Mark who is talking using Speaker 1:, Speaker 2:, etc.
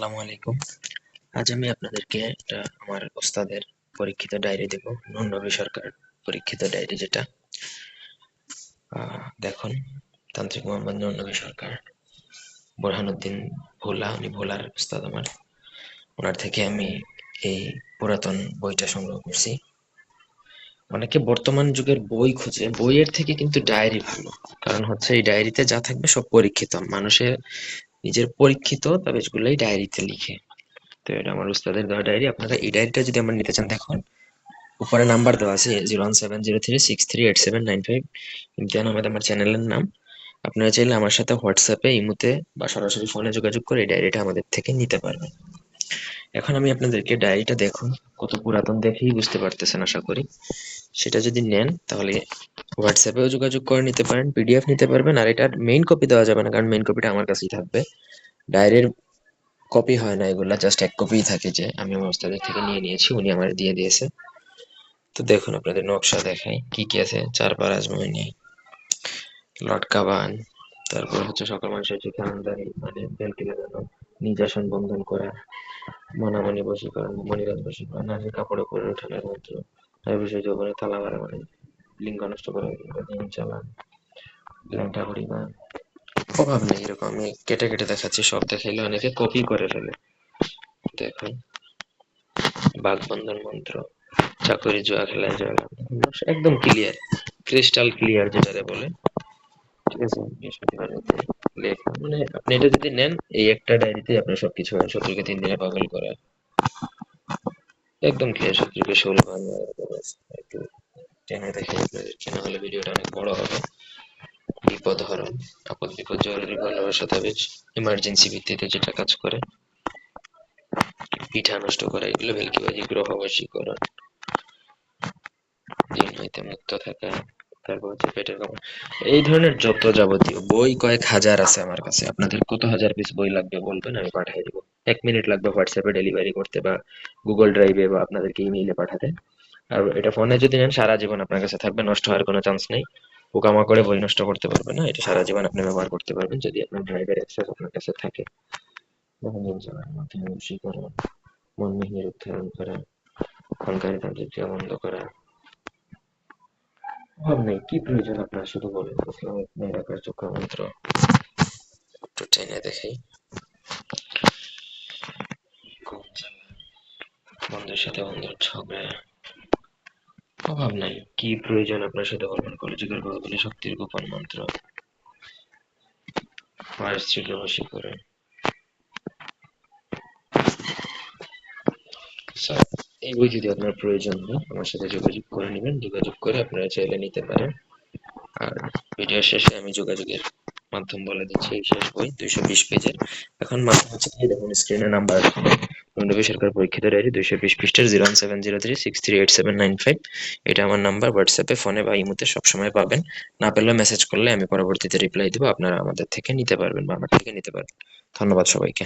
Speaker 1: আসসালামু আলাইকুম। আজ আমি আপনাদেরকে একটা আমার ওস্তাদের পরীক্ষিত ডায়েরি দেব নুন নবী সরকার পরীক্ষিত ডায়েরি যেটা। দেখুন, তান্ত্রিক মোহাম্মদ নুন নবী সরকার, বোরহানুদ্দিন ভোলা, উনি ভোলার ওস্তাদ আমার। ওনার থেকে আমি এই পুরাতন বইটা সংগ্রহ করছি। অনেকে বর্তমান যুগের বই খুঁজে, বইয়ের থেকে কিন্তু ডায়েরি ভালো। কারণ হচ্ছে এই ডায়েরিতে যা থাকবে সব পরীক্ষিত। মানুষের নিজের পরীক্ষিত তাবিজগুলোই ডায়েরিতে লিখে। তো এটা আমার উস্তাদের দেওয়া ডায়েরি আপনারা এই ডায়েরিটা যদি আমার নিতে চান, দেখুন, উপরে নাম্বার দেওয়া আছে zero one seven zero three six three eight seven nine five Imtiyan Ahmed আমার চ্যানেলের নাম। আপনারা চাইলে আমার সাথে হোয়াটসঅ্যাপে ইমুতে বা সরাসরি ফোনে যোগাযোগ করে এই ডায়েরিটা আমাদের থেকে নিতে পারবেন। এখন আমি আপনাদেরকে ডায়েরিটা দেখুন, কত পুরাতন দেখেই বুঝতে পারতেছেন আশা করি। সেটা যদি নেন, তাহলে হোয়াটসঅ্যাপেও যোগাযোগ করে নিতে পারেন পিডিএফ নিতে পারবেন, আর এটার মেইন কপি দেওয়া যাবে না, কারণ মেইন কপিটা আমার কাছেই থাকবে। ডায়েরির কপি হয় না এগুলা জাস্ট এক কপিই থাকে যে, আমি আমার ওস্তাদের থেকে নিয়ে নিয়েছি, উনি আমার দিয়ে দিয়েছে। তো দেখুন আপনাদের নকশা দেখাই, কি কি আছে চার পার আজমাইনি লটকাবান তারপর হচ্ছে সকল মানুষের যে খানদারি মানে লাগানো নিজাসন বন্ধন করা মনামনি বশীকরণ মনিরাজ বশীকরণ নারীর কাপড়ে পরে ওঠানোর মন্ত্র তার বিষয় যৌবনে তালা মারা মানে লিঙ্গ নষ্ট করে দিন চালান। ল্যাংটা পরিমাণ অভাব নেই এরকম আমি কেটে কেটে দেখাচ্ছি সব দেখাইলে অনেকে কপি করে ফেলে। দেখুন। বাগবন্ধন মন্ত্র চাকরি জোয়া খেলায় জয়লাভ একদম ক্লিয়ার ক্রিস্টাল ক্লিয়ার যেটারে বলে। ঠিক আছে। বৃহস্পতিবারেতে লেখা মানে আপনি এটা যদি নেন, এই একটা ডায়েরিতে আপনার সবকিছু হয়। শত্রুকে তিন দিনে পাগল করা। একদম ক্লিয়ার শত্রুকে ষোল একটু টেনে দেখে আপনাদেরকে না হলে ভিডিওটা অনেক বড় হবে। বিপদ হরণ, আপদ বিপদ জরুরি ভালোবাসা তাবিজ ইমার্জেন্সি ভিত্তিতে যেটা কাজ করে, পিঠা নষ্ট করা, এগুলো ভেলকিবাজি, গ্রহবাসী বশীকরণ দিন হইতে মুক্ত থাকা। তারপর হচ্ছে পেটের কামড়। এই ধরনের যত যাবতীয় বই কয়েক হাজার আছে আমার কাছে। আপনাদের কত হাজার পিস বই লাগবে বলবেন, আমি পাঠিয়ে দিব। এক মিনিট লাগবে হোয়াটসঅ্যাপে ডেলিভারি করতে বা গুগল ড্রাইভে বা আপনাদেরকে ইমেইলে পাঠাতে। আর এটা ফোনে যদি নেন, সারা জীবন আপনার কাছে থাকবে, নষ্ট হওয়ার কোনো চান্স নেই। পোকামাকড়ে বই নষ্ট করতে পারবে না, এটা সারা জীবন আপনি ব্যবহার করতে পারবেন যদি আপনার ড্রাইভের অ্যাক্সেস আপনার কাছে থাকে। মাধ্যমে বশীকরণ মন মিহির উচ্চারণ করা, অহংকারী তান্ত্রিক বন্ধ করা অভাব নেই। কি প্রয়োজন আপনার শুধু বলেন? ইসলামিক নিরাকার চক্র মন্ত্র একটু টেনে দেখি। ঘুম জ্বালা, বন্ধুর সাথে বন্ধুর ঝগড়া। অভাব নাই। কি প্রয়োজন আপনার সাথে বলবেন? কলেজের বাহুবলী শক্তির গোপন মন্ত্র। বসী করে বই যদি আপনার প্রয়োজন হয় আমার সাথে যোগাযোগ করে নেবেন। যোগাযোগ করে আপনারা চাইলে নিতে পারেন। আর ভিডিও শেষে আমি যোগাযোগের মাধ্যম বলে দিচ্ছি। এই শেষ বই, দুইশো বিশ পেজের। এখন মাধ্যম হচ্ছে দেখুন স্ক্রিনে নাম্বার নবী সরকার পরীক্ষিত ডায়েরি, দুইশো বিশ পৃষ্ঠের zero one seven zero three six three eight seven nine five এটা আমার নাম্বার হোয়াটসঅ্যাপে ফোনে বা ইমোতে সবসময় পাবেন। না পেলেও মেসেজ করলে আমি পরবর্তীতে রিপ্লাই দেবো। আপনারা আমাদের থেকে নিতে পারবেন বা আমার থেকে নিতে পারবেন। ধন্যবাদ সবাইকে।